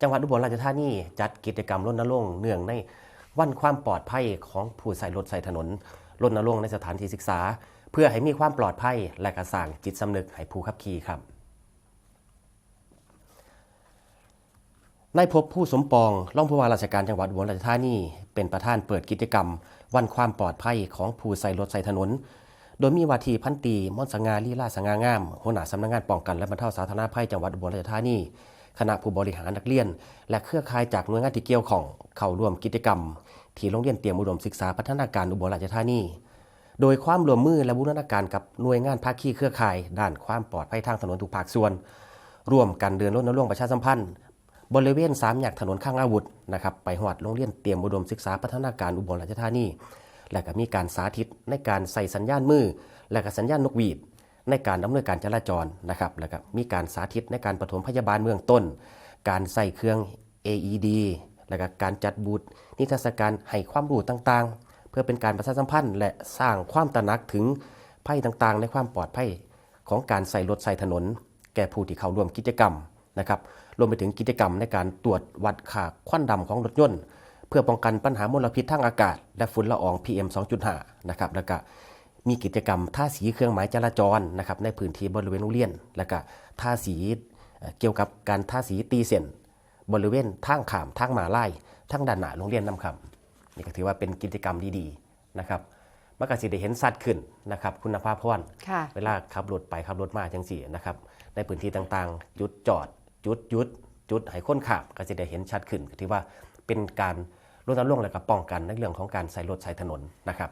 จังหวัดอุบลราชธานีจัดกิจกรรมรณรงค์เนื่องในวันความปลอดภัยของผู้ใส่รถใส่ถนนรณรงค์ในสถานที่ศึกษา เพื่อให้มีความปลอดภัยและกระสร้างจิตสำนึกให้ผู้ขับขี่ครับนายพบผู้สมปองรองผู้ว่าราชการจังหวัดอุบลราชธานีเป็นประธานเปิดกิจกรรม วันความปลอดภัยของผู้ใส่รถใส่ถนน โดยมีวาทีพันตีมอนสง่าลีลาสง่างามหัวหน้าสำนักงานป้องกันและบรรเทาสาธารณภัยจังหวัดอุบลราชธานี คณะผู้บริหารนักเรียน และเครือข่ายจากหน่วยงานที่เกี่ยวข้องเข้าร่วมกิจกรรม ที่โรงเรียนเตรียมอุดมศึกษาพัฒนาการอุบลราชธานี โดยความร่วมมือและบูรณาการกับหน่วยงานภาคีเครือข่าย ด้านความปลอดภัยทางถนนทุกภาคส่วน ร่วมกันเดินรณรงประชาสัมพันธ์ บริเวณสามแยกถนนข้างอาวุธนะครับไปหอดโรงเรียนเตรียมอุดมศึกษาพัฒนาการอุบลราชธานีและก็มีการสาธิตในการใส่สัญญาณมือ และก็สัญญาณนกหวีด ในการดำเนินการจราจรนะครับแล้วก็มีการสาธิตในการปฐมพยาบาลเมืองต้น การใส่เครื่อง AED และก็การจัดบูธนิทรรศการให้ความรู้ต่างๆ เพื่อเป็นการประชาสัมพันธ์ และสร้างความตระหนักถึงภัยต่างๆ ในความปลอดภัยของการใส่รถใส่ถนน แก่ผู้ที่เข้าร่วมกิจกรรมนะครับรวมไปถึงกิจกรรมในการตรวจวัดค่าควันดำของรถยนต์ เพื่อป้องกันปัญหามลพิษทางอากาศ และฝุ่นละออง PM 2.5นะครับแล้วก็ มีกิจกรรมท่าสีเครื่องหมายจราจรนะครับในพื้นที่บริเวณโรงเรียน แล้วก็ท่าสีเอ่อเกี่ยวกับการท่าสีตีเส้นบริเวณทางขามทางหมาไล่ทางด้านหน้าโรงเรียนนำคำนี่ก็ถือว่าเป็นกิจกรรมดีๆนะครับมันก็สิได้เห็นสัตว์ขึ้นนะครับ คุณภาพพรค่ะเวลาขับรถไปขับรถมาจังสี่นะครับในพื้นที่ต่างๆ จุดจอด จุดหยุด จุดให้คนขับก็จะได้เห็นชัดขึ้นก็ถือว่าเป็นการรณรงค์และก็ป้องกันในเรื่องของการใส่รถใส่ถนนนะครับ